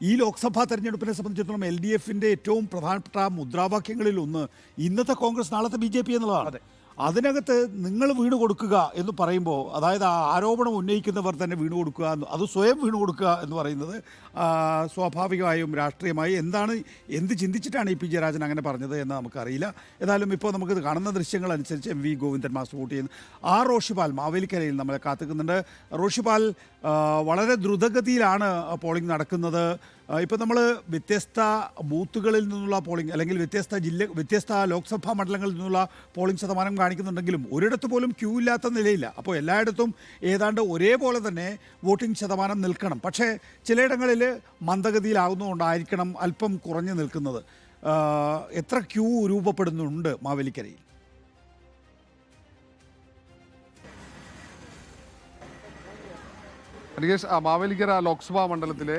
ഈ ലോക്സഭാ തെരഞ്ഞെടുപ്പിനെ സംബന്ധിച്ചിടത്തോളം എൽ ഡി എഫിന്റെ ഏറ്റവും പ്രധാനപ്പെട്ട മുദ്രാവാക്യങ്ങളിൽ ഒന്ന് ഇന്നത്തെ കോൺഗ്രസ് നാളത്തെ ബി ജെ പി എന്നുള്ളതാണ്. അതിനകത്ത് നിങ്ങൾ വീണ് കൊടുക്കുക എന്ന് പറയുമ്പോൾ അതായത് ആ ആരോപണം ഉന്നയിക്കുന്നവർ തന്നെ വീണ് കൊടുക്കുക എന്ന് അത് സ്വയം വീണ് കൊടുക്കുക എന്ന് പറയുന്നത് സ്വാഭാവികമായും രാഷ്ട്രീയമായി എന്താണ് എന്ത് ചിന്തിച്ചിട്ടാണ് ഈ പി ജയരാജൻ അങ്ങനെ പറഞ്ഞത് എന്ന് നമുക്കറിയില്ല. ഏതായാലും ഇപ്പോൾ നമുക്ക് കാണുന്ന ദൃശ്യങ്ങൾ അനുസരിച്ച് M V Govindan master vote ചെയ്യുന്നു. ആ റോഷിപാൽ മാവേലിക്കരയിൽ നമ്മളെ കാത്തുക്കുന്നുണ്ട്. റോഷിപാൽ വളരെ ദ്രുതഗതിയിലാണ് പോളിംഗ് നടക്കുന്നത്. ഇപ്പം നമ്മൾ വ്യത്യസ്ത ബൂത്തുകളിൽ നിന്നുള്ള പോളിംഗ് അല്ലെങ്കിൽ വ്യത്യസ്ത ജില്ല വ്യത്യസ്ത ലോക്സഭാ മണ്ഡലങ്ങളിൽ നിന്നുള്ള പോളിംഗ് ശതമാനം കാണിക്കുന്നുണ്ടെങ്കിലും ഒരിടത്ത് പോലും ക്യൂ ഇല്ലാത്ത നിലയില്ല. അപ്പോൾ എല്ലായിടത്തും ഏതാണ്ട് ഒരേപോലെ തന്നെ വോട്ടിംഗ് ശതമാനം നിൽക്കണം. പക്ഷേ ചിലയിടങ്ങളിൽ മന്ദഗതിയിലാകുന്നതുകൊണ്ടായിരിക്കണം അല്പം കുറഞ്ഞു നിൽക്കുന്നത്. എത്ര ക്യൂ രൂപപ്പെടുന്നുണ്ട് മാവേലിക്കരയിൽ? അനികേഷ് മാവേലിക്കര ലോക്സഭാ മണ്ഡലത്തിലെ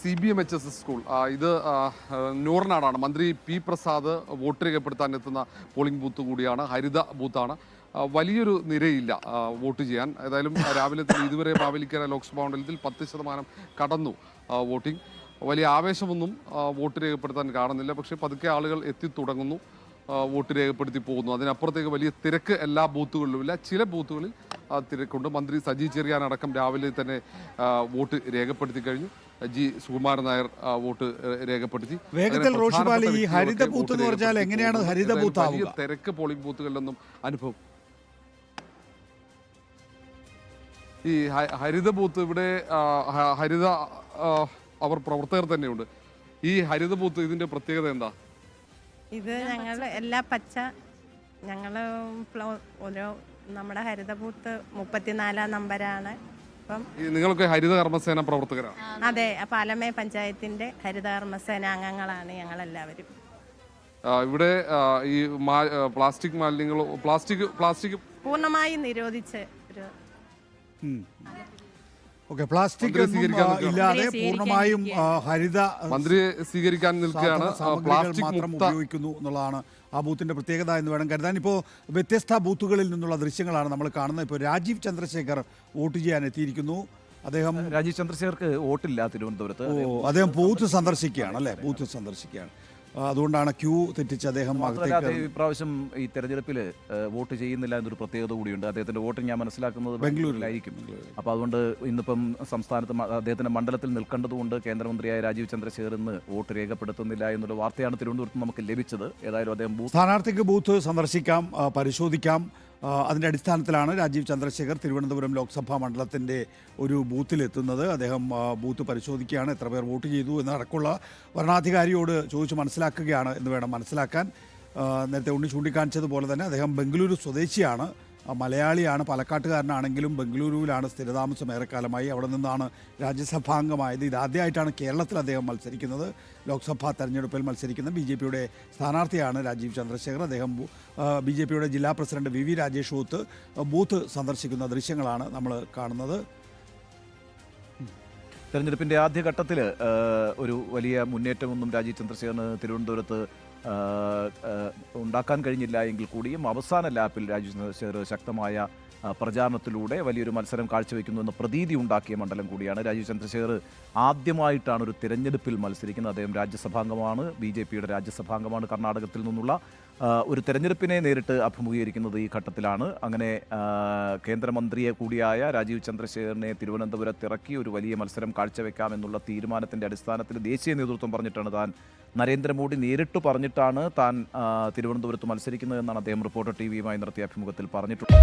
C B M H S school. ഇത് നൂറിനാടാണ്. മന്ത്രി പി പ്രസാദ് വോട്ട് രേഖപ്പെടുത്താൻ എത്തുന്ന പോളിംഗ് ബൂത്ത് കൂടിയാണ്. ഹരിത ബൂത്താണ്. വലിയൊരു നിരയില്ല വോട്ട് ചെയ്യാൻ. ഏതായാലും രാവിലെ ഇതുവരെ മാവേലിക്കര ലോക്സഭാ മണ്ഡലത്തിൽ പത്ത് ശതമാനം കടന്നു വോട്ടിംഗ്. വലിയ ആവേശമൊന്നും വോട്ട് രേഖപ്പെടുത്താൻ കാണുന്നില്ല. പക്ഷേ പതുക്കെ ആളുകൾ എത്തിത്തുടങ്ങുന്നു വോട്ട് രേഖപ്പെടുത്തി പോകുന്നു. അതിനപ്പുറത്തേക്ക് വലിയ തിരക്ക് എല്ലാ ബൂത്തുകളിലുമില്ല. ചില ബൂത്തുകളിൽ തിരക്കുണ്ട്. മന്ത്രി സജി ചെറിയാൻ അടക്കം രാവിലെ തന്നെ വോട്ട് രേഖപ്പെടുത്തി കഴിഞ്ഞു. ജി സുകുമാരൻ നായർ വോട്ട് രേഖപ്പെടുത്തി. വേഗത്തിൽ ഈ ഹരിത ബൂത്ത് എന്ന് പറഞ്ഞാൽ എങ്ങനെയാണ് ഹരിത ബൂത്ത് തിരക്ക് പോളിംഗ് ബൂത്തുകളിലൊന്നും അനുഭവം. ഈ ഹരിത ബൂത്ത് ഇവിടെ ഹരിത അവർ പ്രവർത്തകർ തന്നെയുണ്ട്. ഈ ഹരിത ബൂത്ത് ഇതിന്റെ പ്രത്യേകത എന്താ? ഇത് ഞങ്ങൾ എല്ലാ പച്ച ഞങ്ങൾ ഓരോ നമ്മുടെ ഹരിതബൂത്ത് മുപ്പത്തിനാലാം നമ്പരാണ്. അപ്പം നിങ്ങളൊക്കെ ഹരിത കർമ്മസേന പ്രവർത്തകരാണ് അതെ. പാലമേ പഞ്ചായത്തിന്റെ ഹരിത കർമ്മസേന അംഗങ്ങളാണ് ഞങ്ങൾ എല്ലാവരും ഇവിടെ ഈ പ്ലാസ്റ്റിക് മാലിന്യങ്ങൾ പ്ലാസ്റ്റിക് പ്ലാസ്റ്റിക് പൂർണമായി നിരോധിച്ച് ഒരു ഓക്കെ പ്ലാസ്റ്റിക് മന്ത്രി ഇല്ലാതെ പൂർണമായും ഹരിത മന്ത്രിയെ സ്വീകരിക്കാൻ നിൽക്കുകയാണ്. പ്ലാസ്റ്റിക് മാത്രം ഉപയോഗിക്കുന്നു എന്നുള്ളതാണ് ആ ബൂത്തിന്റെ പ്രത്യേകത എന്ന് വേണം കരുതാൻ. ഇപ്പോൾ വ്യത്യസ്ത ബൂത്തുകളിൽ നിന്നുള്ള ദൃശ്യങ്ങളാണ് നമ്മൾ കാണുന്നത്. ഇപ്പോൾ രാജീവ് ചന്ദ്രശേഖർ വോട്ട് ചെയ്യാൻ എത്തിയിരിക്കുന്നു. അദ്ദേഹം രാജീവ് ചന്ദ്രശേഖർക്ക് വോട്ടില്ല തിരുവനന്തപുരത്ത്. ഓ അദ്ദേഹം ബൂത്ത് സന്ദർശിക്കുകയാണ് അല്ലേ? ബൂത്ത് സന്ദർശിക്കുകയാണ്. അതുകൊണ്ടാണ് ക്യൂ തെറ്റിച്ച് അദ്ദേഹം മാത്രമല്ല അകത്തേക്ക് ഇപ്രാവശ്യം ഈ തെരഞ്ഞെടുപ്പിൽ വോട്ട് ചെയ്യുന്നില്ല എന്നൊരു പ്രത്യേകത കൂടിയുണ്ട്. അദ്ദേഹത്തിന്റെ വോട്ട് ഞാൻ മനസ്സിലാക്കുന്നത് ബംഗളൂരിലായിരിക്കും. ബാംഗ്ലൂരിലായിരിക്കും അപ്പോൾ അതുകൊണ്ട് ഇന്നിപ്പം സംസ്ഥാനത്ത് മ- അദ്ദേഹത്തിന്റെ മണ്ഡലത്തിൽ നിൽക്കേണ്ടതുകൊണ്ട് കേന്ദ്രമന്ത്രിയായ രാജീവ് ചന്ദ്രശേഖർ ഇന്ന് വോട്ട് രേഖപ്പെടുത്തുന്നില്ല എന്നുള്ള വാർത്തയാണ് തിരുവനന്തപുരത്ത് നമുക്ക് ലഭിച്ചത്. ഏതായാലും അദ്ദേഹം ബൂത്ത് സ്ഥാനാർത്ഥിക്ക് ബൂത്ത് സന്ദർശിക്കാം ആ, പരിശോധിക്കാം. അതിന്റെ അടിസ്ഥാനത്തിലാണ് രാജീവ് ചന്ദ്രശേഖർ തിരുവനന്തപുരം ലോക്സഭാ മണ്ഡലത്തിന്റെ ഒരു ബൂത്തിലെത്തുന്നത്. അദ്ദേഹം ബൂത്ത് പരിശോധിക്കുകയാണ് എത്ര പേർ വോട്ട് ചെയ്തു എന്നടക്കമുള്ള ഭരണാധികാരിയോട് ചോദിച്ച് മനസ്സിലാക്കുകയാണ് എന്ന് വേണം മനസ്സിലാക്കാൻ. നേരത്തെ ഉണ്ണി ചൂണ്ടിക്കാണിച്ചതുപോലെ തന്നെ അദ്ദേഹം ബംഗളൂരു സ്വദേശിയാണ്. മലയാളിയാണ് പാലക്കാട്ടുകാരനാണെങ്കിലും ബംഗളൂരുവിലാണ് സ്ഥിരതാമസം ഏറെക്കാലമായി. അവിടെ നിന്നാണ് രാജ്യസഭാംഗമായത് ഇതാദ്യമായിട്ടാണ് കേരളത്തിൽ അദ്ദേഹം മത്സരിക്കുന്നത്. ലോക്സഭാ തെരഞ്ഞെടുപ്പിൽ മത്സരിക്കുന്ന ബി ജെ പിയുടെ സ്ഥാനാർത്ഥിയാണ് രാജീവ് ചന്ദ്രശേഖർ. അദ്ദേഹം ബി ജെ പിയുടെ ജില്ലാ പ്രസിഡന്റ് വി വി രാജേഷ് ഊത്ത് ബൂത്ത് സന്ദർശിക്കുന്ന ദൃശ്യങ്ങളാണ് നമ്മൾ കാണുന്നത്. തെരഞ്ഞെടുപ്പിന്റെ ആദ്യഘട്ടത്തിൽ ഒരു വലിയ മുന്നേറ്റമൊന്നും രാജീവ് ചന്ദ്രശേഖരന് തിരുവനന്തപുരത്ത് ഉണ്ടാക്കാൻ കഴിഞ്ഞില്ല എങ്കിൽ കൂടിയും അവസാന ലാപ്പിൽ രാജീവ് ചന്ദ്രശേഖർ ശക്തമായ പ്രചാരണത്തിലൂടെ വലിയൊരു മത്സരം കാഴ്ചവെക്കുന്നു എന്ന പ്രതീതി ഉണ്ടാക്കിയ മണ്ഡലം കൂടിയാണ് രാജീവ് ചന്ദ്രശേഖർ ആദ്യമായിട്ടാണ് ഒരു തിരഞ്ഞെടുപ്പിൽ മത്സരിക്കുന്നത്. അദ്ദേഹം രാജ്യസഭാംഗമാണ് ബി ജെ പിയുടെ രാജ്യസഭാംഗമാണ് കർണാടകത്തിൽ നിന്നുള്ള ഒരു തെരഞ്ഞെടുപ്പിനെ നേരിട്ട് അഭിമുഖീകരിക്കുന്നത് ഈ ഘട്ടത്തിലാണ്. അങ്ങനെ കേന്ദ്രമന്ത്രിയെ കൂടിയായ രാജീവ് ചന്ദ്രശേഖരനെ തിരുവനന്തപുരത്ത് ഇറക്കി ഒരു വലിയ മത്സരം കാഴ്ചവെക്കാമെന്നുള്ള തീരുമാനത്തിന്റെ അടിസ്ഥാനത്തിൽ ദേശീയ നേതൃത്വം പറഞ്ഞിട്ടാണ് താൻ നരേന്ദ്രമോദി നേരിട്ട് പറഞ്ഞിട്ടാണ് താൻ തിരുവനന്തപുരത്ത് മത്സരിക്കുന്നത് എന്നാണ് അദ്ദേഹം റിപ്പോർട്ടർ ടി വിയുമായി നടത്തിയ അഭിമുഖത്തിൽ പറഞ്ഞിട്ടുള്ളത്.